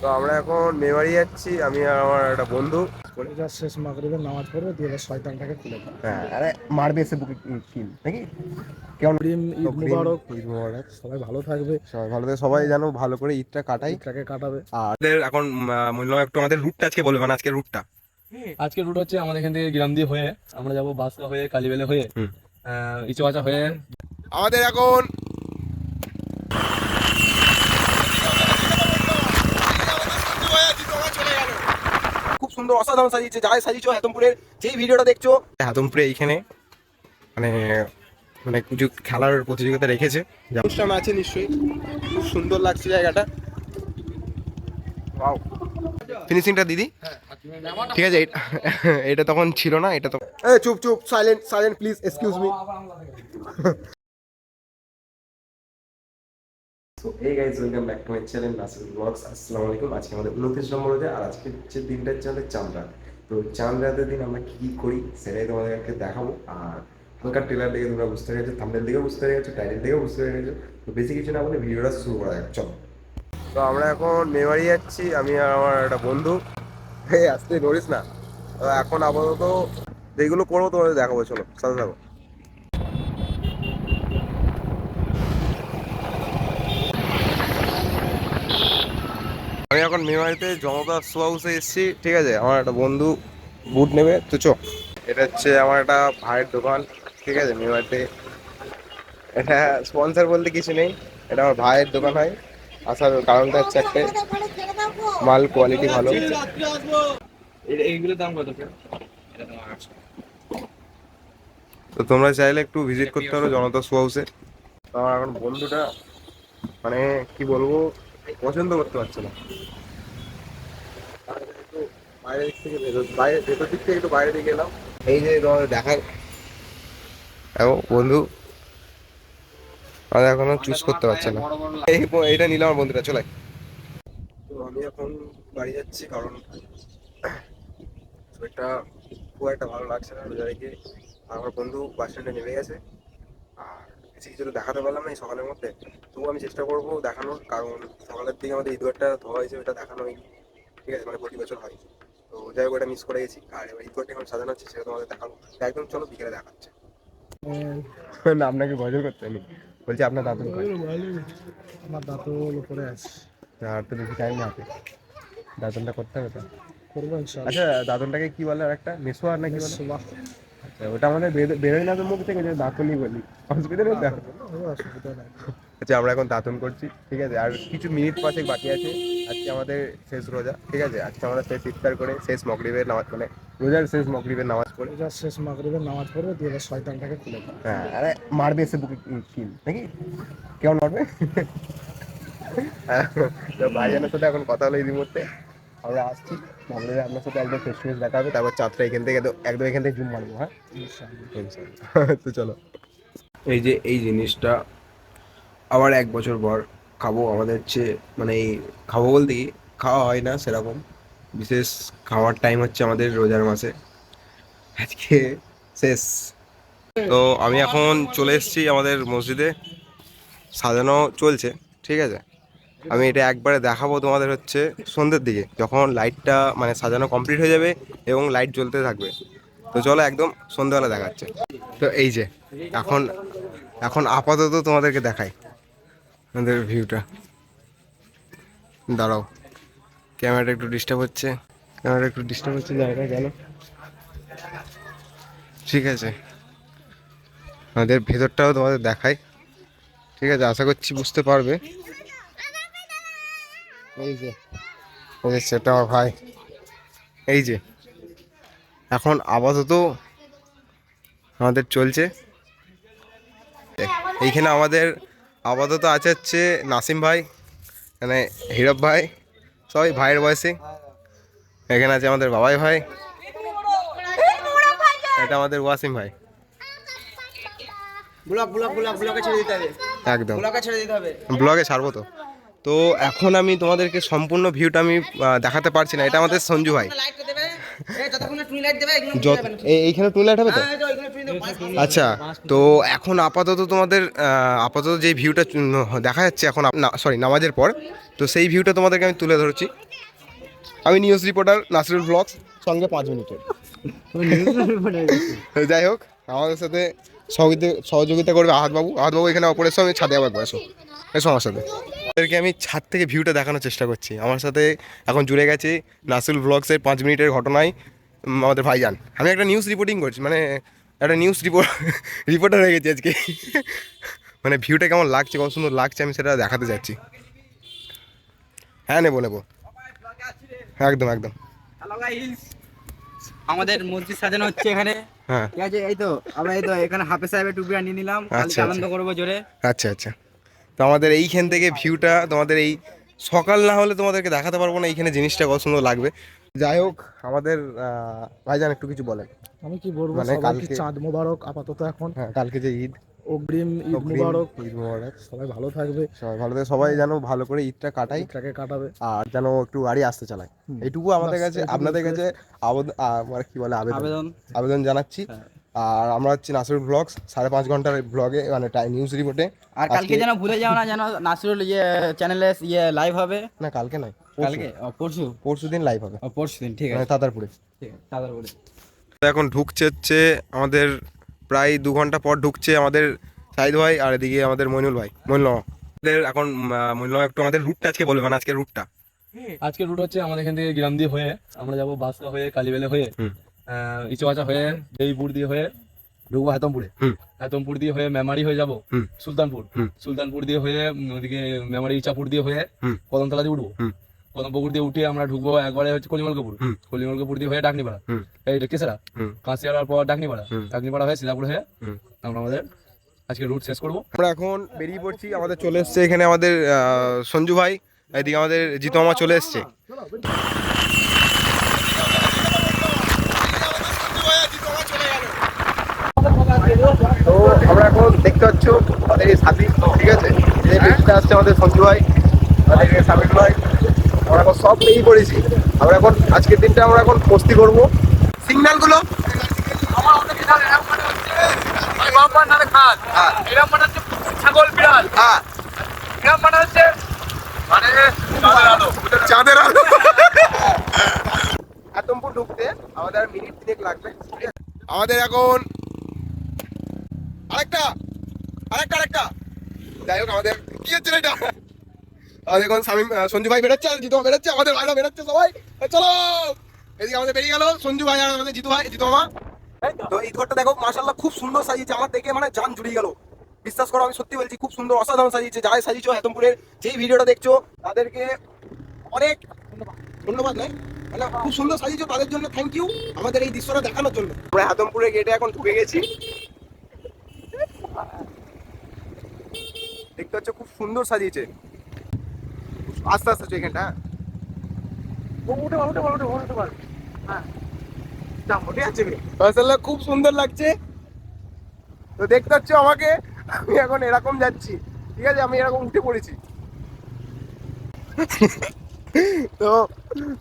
তো আমরা এখন মেমারি যাচ্ছি আমি আর আমার একটা বন্ধু। শেষ মাগরিবের নামাজ পড়বে দিয়ে এবার শয়তানটাকে খুলে দাও। হ্যাঁ আরে মারবে এসে বুকে কিল নাকি? কেমন? ঈদ মুবারক। ঈদ মুবারক। সবাই ভালো থাকবে। সবাই ভালো থাকে সবাই যেন ভালো করে ঈদটা কাটাই ঈদটাকে কাটাবে। আর এখন মূল্য একটু আমাদের রুটটা আজকে বলবে মানে আজকে রুটটা আজকে রুট হচ্ছে আমাদের এখান থেকে গ্রাম দিয়ে হয়ে আমরা যাব বাসা হয়ে কালীবেলে হয়ে। ইচুয়াচা হয়ে। আমাদের এখন খুব সুন্দর অসাধারণ সাজিয়েছে। যাই সাজিয়েছো হাতমপুরের যেই ভিডিওটা দেখছ হাতমপুরে এইখানে মানে মানে কিছু খেলার প্রতিযোগিতা রেখেছে। অনুষ্ঠান আছে নিশ্চয়ই। খুব সুন্দর লাগছে জায়গাটা। ফিনিশিংটা দিদি? ঠিক আছে এটা- এটা তখন ছিল না এটা তো চুপ চুপ silent silent please excuse me so এই guys welcome back to my channel Nasir vlogs আসসালামু আলাইকুম আজকে আমাদের উনত্রিশ নম্বর রোজা আর আজকে হচ্ছে দিনটা হচ্ছে আমাদের চাঁদ তো চাঁদ রাতের দিন আমরা কি করি সেটাই তোমাদেরকে দেখাবো। আর হালকা ট্রেলার দেখে তোমরা বুঝতে পেরেছ থাম্বেল দেখেও বুঝতে পেরেছ টাইটেল দেখেও বুঝতে পেরেছ। তো বেশি কিছু না বলে ভিডিওটা শুরু করা যাক, চলো। তো আমরা এখন মেমারি যাচ্ছি, আমি আর আমার একটা বন্ধু। এই আসতে ধরিস না। তো এখন আপাতত যেগুলো করব তোমাদের দেখাবো, চলো, সাথে থাকো। এখন মেমারিতে জনতা শো হাউসে এসেছি। ঠিক আছে আমার একটা বন্ধু বুট নেবে। তো চো এটা হচ্ছে আমার একটা ভাইয়ের দোকান। ঠিক আছে মেমারিতে এটা স্পন্সর বলতে কিছু নেই। এটা আমার ভাইয়ের দোকান হয়। আসার কারণটা হচ্ছে একটা মাল কোয়ালিটি ভালো। এইগুলোর দাম কত তো তোমরা চাইলে একটু ভিজিট করতে পারো জনতা শো হাউসে তো আমার এখন বন্ধুটা মানে কি বলব পছন্দ করতে পারছে না। একটু বাইরের দিক থেকে ভেতর বাইরে ভেতর দিক থেকে একটু বাইরে দিকে এলাম। এই যে বন্ধু। এখনও চুজ করতে পারছে না। এই নিলাম আমার বন্ধুটা চলে। তো আমি এখন বাড়ি যাচ্ছি কারণ শরীরটা খুব একটা ভালো লাগছে না রোজা রেখে আমার বন্ধু বাস স্ট্যান্ডে নেমে গেছে। আর বেশি কিছু তো দেখাতে পারলাম না এই সকালের মধ্যে। তবু আমি চেষ্টা করব দেখানোর কারণ সকালের দিকে আমাদের ঈদগারটা ধোয়া হয়েছে ওটা দেখানো হয়নি। ঠিক আছে মানে প্রতি বছর হয়। তো যাই হোক ওটা মিস করে গেছি। আর এবার ঈদগারটা এখন সাজানো হচ্ছে সেটা তোমাদের দেখাবো। একদম চলো বিকেলে দেখাচ্ছে। না আপনাকে গজল করতে আমি বলছি আপনার দাদুর আমার দাঁতল উপরে আছে। আর তো বেশি টাইম হাতে। দাদনটা করতে হবে তো? করব আচ্ছা দাদনটাকে কি বলে আর একটা মেসোয়ার নাকি বলে? সুবাহ। আচ্ছা, ওটা আমাদের বের- বেরোয় না তো মুখ থেকে যে দাঁতনই বলি। অসুবিধা নেই অসুবিধা আচ্ছা আমরা এখন দাঁতন করছি ঠিক আছে? আর কিছু মিনিট পাঁচেক বাকি আছে। আজকে আমাদের শেষ রোজা ঠিক আছে? আজকে আমরা শেষ ইফতার করে শেষ মগরিবের নামাজ মানে রোজার শেষ মগরিবের নামাজ পড়ে। এটা শেষ মাগরিবের নামাজ পড়বে দিয়ে এবার শয়তানটাকে খুলে হ্যাঁ আরে মারবে এসে বুকে কিল নাকি? কেমন মারবে তো ভাইজানের সাথে এখন কথা হলো এই মুহূর্তে। আমরা আসছি। ভাবলে আপনার সাথে একদম ফেস ফেস দেখা হবে। তারপর চাঁদটা এখান থেকে একদম- এখান থেকে জুম মারবো হ্যাঁ? তো চলো। এই যে এই জিনিসটা আবার এক বছর পর খাব। আমাদের হচ্ছে মানে এই খাব বলতে কি, খাওয়া হয় না সেরকম। বিশেষ খাওয়ার টাইম হচ্ছে আমাদের রোজার মাসে। আজকে শেষ। তো আমি এখন চলে এসেছি আমাদের মসজিদে। সাজানো চলছে, ঠিক আছে? আমি এটা একবারে দেখাবো তোমাদের হচ্ছে সন্ধ্যের দিকে, যখন লাইটটা মানে সাজানো কমপ্লিট হয়ে যাবে এবং লাইট জ্বলতে থাকবে। তো চলো একদম সন্ধ্যেবেলা দেখাচ্ছে। তো এই যে, এখন এখন আপাতত তোমাদেরকে দেখাই। আমাদের ভিউটা দাঁড়াও ক্যামেরাটা একটু ডিস্টার্ব হচ্ছে। ক্যামেরাটা একটু ডিস্টার্ব হচ্ছে জায়গা কেন ঠিক আছে। আমাদের ভেতরটাও তোমাদের দেখাই। ঠিক আছে, আশা করছি বুঝতে পারবে। এই যে এই যে সেটা আমার ভাই। এই যে এখন আপাতত আমাদের চলছে। এইখানে আমাদের আপাতত আছে হচ্ছে নাসিম ভাই মানে হিরব ভাই সবাই ভাইয়ের বয়সে। এখানে আছে আমাদের বাবাই ভাই এটা আমাদের ওয়াসিম ভাই। ব্লক ব্লক ব্লক ব্লকে ছেড়ে দিতে হবে। একদম। ব্লকে ছেড়ে দিতে হবে। ব্লগে ছাড়বো তো। তো এখন আমি তোমাদেরকে সম্পূর্ণ ভিউটা আমি দেখাতে পারছি না। এটা আমাদের সঞ্জু ভাই। দেবে টুনি লাইট এইখানে হবে তো? আচ্ছা তো এখন আপাতত তোমাদের আপাতত যে ভিউটা দেখা যাচ্ছে এখন সরি নামাজের পর, তো সেই ভিউটা তোমাদেরকে আমি তুলে ধরছি। আমি নিউজ রিপোর্টার নাসিরুল ব্লগস সঙ্গে পাঁচ মিনিটের। যাই হোক, আমাদের সাথে সহযোগিতা করবে আহাতবাবু। আহাতবাবু এখানে অপরের সঙ্গে ছাদে আবার এসো এসো আমার সাথে। ওদেরকে আমি ছাদ থেকে ভিউটা দেখানোর চেষ্টা করছি। আমার সাথে এখন জুড়ে গেছে নাসিরুল ব্লগসের পাঁচ মিনিটের ঘটনায় আমাদের ভাইজান। আমি একটা নিউজ রিপোর্টিং করছি মানে একটা নিউজ রিপোর্ট রিপোর্টার হয়ে গেছি আজকে। মানে ভিউটা কেমন লাগছে কত সুন্দর লাগছে আমি সেটা দেখাতে যাচ্ছি। হ্যাঁ নেব নেব। একদম একদম। আমাদের মসজিদ সাজানো হচ্ছে এখানে। হ্যাঁ। ঠিক আছে এই তো আমরা এই তো এখানে হাফে সাহেবের টুপি নিয়ে নিলাম। আচ্ছা, কালকে আনন্দ আচ্ছা। করব জোরে। আচ্ছা আচ্ছা। তো আমাদের এইখান থেকে ভিউটা তোমাদের এই সকাল না হলে তোমাদেরকে দেখাতে পারব না এইখানে জিনিসটা কত সুন্দর লাগবে। যাই হোক আমাদের আহ, ভাইজান একটু কিছু বলেন। আমি কি বলব মানে কালকে- চাঁদ মোবারক আপাতত এখন। হ্যাঁ কালকে যে ঈদ। অগ্রিম ঈদ মোবারক। ঈদ মোবারক। সবাই ভালো থাকবে। সবাই ভালো থাকে সবাই যেন ভালো করে ঈদটা কাটাই ঈদটাকে কাটাবে। আর যেন একটু গাড়ি আসতে চালায়। হুম। এইটুকু আমাদের কাছে আপনাদের। কাছে আবেদন আর কি বলে? আবেদন। আবেদন। আবেদন জানাচ্ছি। হ্যাঁ। আর আমরা হচ্ছে নাসিরুল ব্লগস সাড়ে পাঁচ ঘণ্টার ব্লগে মানে নিউজ রিপোর্টে আর কালকে যেন ভুলে যাও না যেন নাসিরুল ইয়ে চ্যানেলে ইয়ে লাইভ হবে। না কালকে নয় কালকে? পরশু? পরশু দিন লাইভ হবে। পরশু দিন ঠিক মানে আছে। তাতারপুরে। ঠিক আছে তাড়াতাড়ি এখন ঢুকছে হচ্ছে আমাদের প্রায় দু ঘণ্টা পর ঢুকছে আমাদের সাইদ ভাই আর এদিকে আমাদের মইনুল ভাই। মইনুল আমাদের এখন মইনুল একটু আমাদের রুটটা আজকে বলবে মানে আজকে রুটটা আজকে রুট হচ্ছে আমাদের এখান থেকে গ্রাম দিয়ে হয়ে আমরা যাব বাসকা হয়ে কালীবেলে হয়ে। ইচুয়াচা হয়ে দেইপুর দিয়ে হয়ে ঢুকবো হাতমপুরে। হাতমপুর দিয়ে হয়ে মেমারি হয়ে যাব। সুলতানপুর সুলতানপুর দিয়ে হয়ে ওদিকে মেমারি ইচাপুর দিয়ে হয়ে। কদমতলা দিয়ে উঠবো। কদমপুকুর দিয়ে উঠে আমরা ঢুকবো একবারে হচ্ছে কলিমলকপুর কলিমলকপুর দিয়ে হয়ে ডাকনিপাড়া। এই কেসেরা হুম। কাঁচিয়াড়ার পর ডাকনিপাড়া। ডাকনিপাড়া হয়ে সিদাপুর হয়ে। আমরা আমাদের আজকে রুট শেষ করব আমরা এখন বেরিয়ে পড়ছি আমাদের চলে এসছে এখানে আমাদের আহ, সঞ্জু ভাই এদিকে আমাদের জিতু মামা চলে এসছে তো আমরা এখন দেখতে পাচ্ছ আমাদের এই সাথী ঠিক আছে? এই ব্যক্তিটা আসছে আমাদের সঞ্জু ভাই আমাদের এই ভাই। আমরা এখন সব নিয়েই পড়েছি। আমরা এখন আজকের দিনটা আমরা এখন মস্তি করব। সিগন্যালগুলো? হ্যাঁ। চাঁদের আলো। ঢুকতে আমাদের মিনিট তিনেক লাগবে। আমাদের এখন আরেকটা আরেকটা আরেকটা। যাই হোক, আমাদের কি হচ্ছে এটা? এখন স্বামী সঞ্জু ভাই বেরোচ্ছে, আর জিতু বেরোচ্ছে, আমাদের ভাইরা বেরোচ্ছে সবাই। চলো! এদিকে আমাদের বেরিয়ে গেল, সঞ্জু ভাই আর আমাদের জিতু ভাই, জিতু মামা। তো এই ঘরটা দেখো মাশাল্লাহ খুব সুন্দর সাজিয়েছে। আমার দেখে মানে জান জুড়িয়ে গেল। বিশ্বাস করো, আমি সত্যি বলছি, খুব সুন্দর, অসাধারণ সাজিয়েছে। যারাই সাজিয়েছো হেতমপুরের যেই ভিডিওটা দেখছ, তাদেরকে অনেক ধন্যবাদ। নাই? মানে খুব সুন্দর সাজিয়েছো, তাদের জন্য থ্যাংক ইউ আমাদের এই দৃশ্যটা দেখানোর জন্য। আমরা হেতমপুরের গেটে এখন ঢুকে গেছি। দেখতে পাচ্ছ খুব সুন্দর সাজিয়েছে। আস্তে আস্তে এখানটা হ্যাঁ। খুব সুন্দর লাগছে। তো দেখতে পাচ্ছ আমাকে আমি এখন এরকম যাচ্ছি। ঠিক আছে আমি এরকম উঠে পড়েছি। তো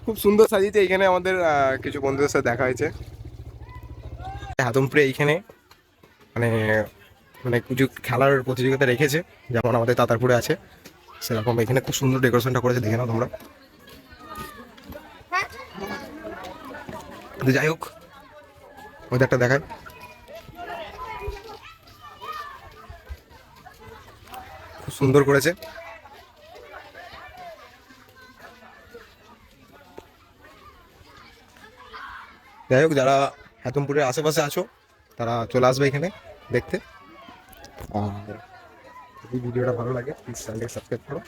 খুব সুন্দর সাজিয়েছে এখানে আমাদের কিছু বন্ধুদের সাথে দেখা হয়েছে। হাতমপুরে এইখানে মানে মানে কিছু খেলার প্রতিযোগিতা রেখেছে, যেমন আমাদের তাতারপুরে আছে, সেরকম এখানে খুব সুন্দর ডেকোরেশনটা করেছে, দেখে নাও তোমরা। যাই হোক, ওদেরটা দেখায় খুব সুন্দর করেছে। যাই হোক, যারা হাতমপুরের আশেপাশে আছো, তারা চলে আসবে এখানে দেখতে। আর যদি ভিডিওটা ভালো লাগে প্লিজ চ্যানেলকে সাবস্ক্রাইব করো।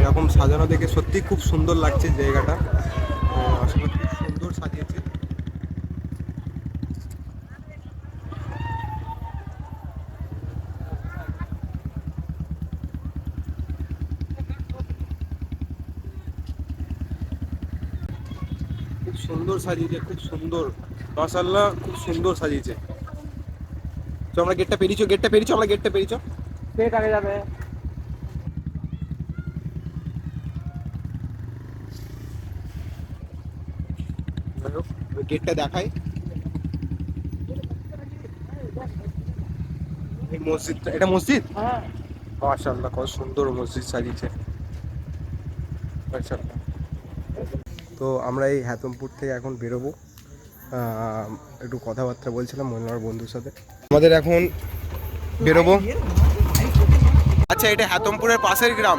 এরকম সাজানো দেখে সত্যি খুব সুন্দর লাগছে জায়গাটা। আসলে খুব সুন্দর সাজিয়েছে। খুব সুন্দর সাজিয়েছে, খুব সুন্দর। মাশাল্লাহ খুব সুন্দর সাজিয়েছে। তো আমরা গেটটা পেরিয়েছো গেটটা পেরিয়েছো আমরা গেটটা পেরিয়েছো? পেট আগে যাবে। গেটটা দেখাই। এই মসজিদটা এটা মসজিদ? মাশাআল্লাহ কত সুন্দর মসজিদ সাজিয়েছে। মাশাআল্লাহ। তো আমরা এই হ্যাতমপুর থেকে এখন বেরোবো। আহ, একটু কথাবার্তা বলছিলাম মনোয়ার বন্ধুর সাথে। আমাদের এখন বেরোবো। আচ্ছা এটা হ্যাতমপুরের পাশের গ্রাম।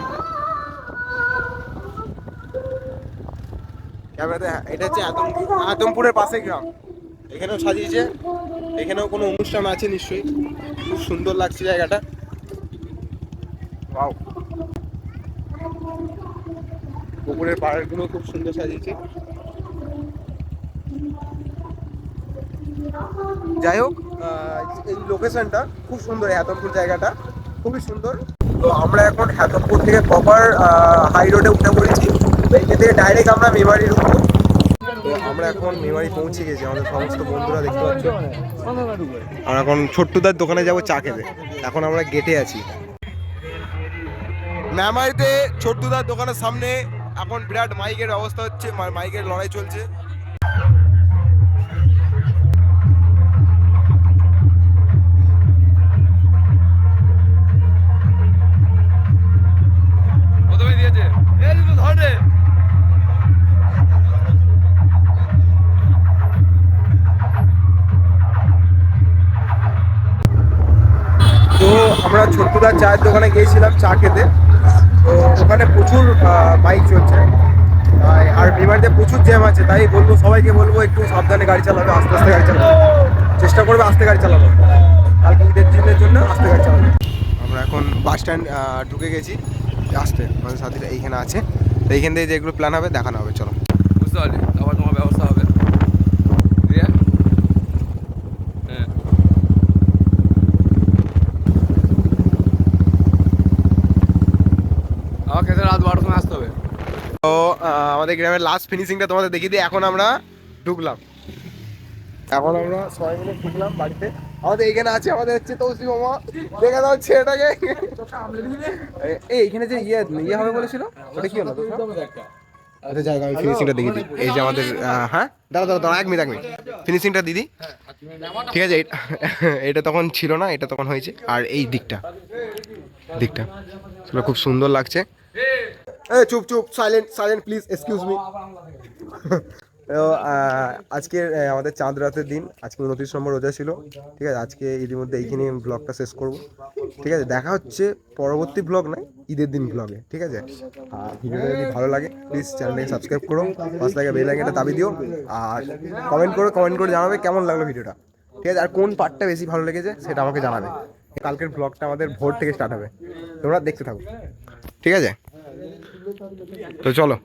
ক্যামেরাতে এটা হচ্ছে হ্যাতমপুরের পাশের গ্রাম। এখানেও সাজিয়েছে। এখানেও কোনো অনুষ্ঠান আছে নিশ্চয়ই। খুব সুন্দর লাগছে জায়গাটা। ওয়াও। পুকুরের পাড়গুলো খুব সুন্দর সাজিয়েছে। যাই হোক এই লোকেশনটা খুব সুন্দর এই হাতমপুর জায়গাটা খুবই সুন্দর। তো আমরা এখন হাতমপুর থেকে প্রপার হাই রোডে উঠে পড়েছি। এইখান থেকে ডাইরেক্ট আমরা মেমারি ঢুকবো আমরা এখন মেমারি পৌঁছে গেছি, আমাদের সমস্ত বন্ধুরা দেখতে পাচ্ছি। আমরা এখন ছোট্টুদার দোকানে যাব চা খেতে। এখন আমরা গেটে আছি। মেমারিতে ছোট্টুদার দোকানের সামনে এখন বিরাট মাইকের অবস্থা হচ্ছে মাইকের লড়াই চলছে। আমরা ছোট্টুদার চায়ের দোকানে গিয়েছিলাম চা খেতে। তো ওখানে প্রচুর বাইক চলছে। আর- বিমারিতে প্রচুর জ্যাম আছে, তাই বলব সবাইকে বলব একটু সাবধানে গাড়ি চালাবে, আস্তে আস্তে গাড়ি চালাবে। চেষ্টা করবে আস্তে গাড়ি চালাবে। কালকে ঈদের দিনের জন্য আস্তে গাড়ি চালাবে। আমরা এখন বাস স্ট্যান্ড ঢুকে গেছি। আসতে, আমাদের সাথীরা এইখানে আছে। তো এইখান থেকে যেগুলো প্ল্যান হবে, দেখানো হবে, চলো। বুঝতে পারলি তারপর তোমার ব্যবস্থা হবে দিয়ে হ্যাঁ আমার খেতে রাত বারোটার সময় আসতে হবে তো আহ, আমাদের গ্রামের লাস্ট ফিনিশিংটা তোমাদের দেখিয়ে দিই এখন আমরা ঢুকলাম। এখন আমরা সবাই মিলে ঢুকলাম বাড়িতে। আমাদের এখানে আছে, আমাদের হচ্ছে তৌসি মামা। দেখে দাও ছেলেটাকে। এই এখানে যে ইয়ে ইয়ে হবে বলেছিল? ওটা কি হলো আচ্ছা জায়গা আমি ফিনিশিংটা দেখিয়ে দিই। এই যে আমাদের হ্যাঁ? দাঁড়া দাঁড়া দাঁড়া এক মিনিট এক মিনিট। ফিনিশিংটা দিদি। ঠিক আছে এটা- তখন ছিল না, এটা তখন হয়েছে। আর এই দিকটা দিকটা। খুব সুন্দর লাগছে। এই চুপ চুপ silent silent please excuse me তো আহ, আজকে আমাদের চাঁদ রাতের দিন। আজকে উনত্রিশ নম্বর রোজা ছিল। ঠিক আছে আজকে ইতিমধ্যে এইখানে ব্লগটা শেষ করব। ঠিক আছে দেখা হচ্ছে পরবর্তী ব্লগ নয় ঈদের দিন ব্লগে। ঠিক আছে? আর ভিডিওটা যদি ভালো লাগে প্লিজ চ্যানেলটাকে সাবস্ক্রাইব করো পাঁচ টাকা বেল আইকনটা দাবি দিও। আর কমেন্ট করো কমেন্ট করে জানাবে কেমন লাগল ভিডিওটা। ঠিক আছে আর কোন পার্টটা বেশি ভালো লেগেছে সেটা আমাকে জানাবে। কালকের ব্লগটা আমাদের ভোর থেকে স্টার্ট হবে। তোমরা দেখতে থাকো। ঠিক আছে? তো চলো।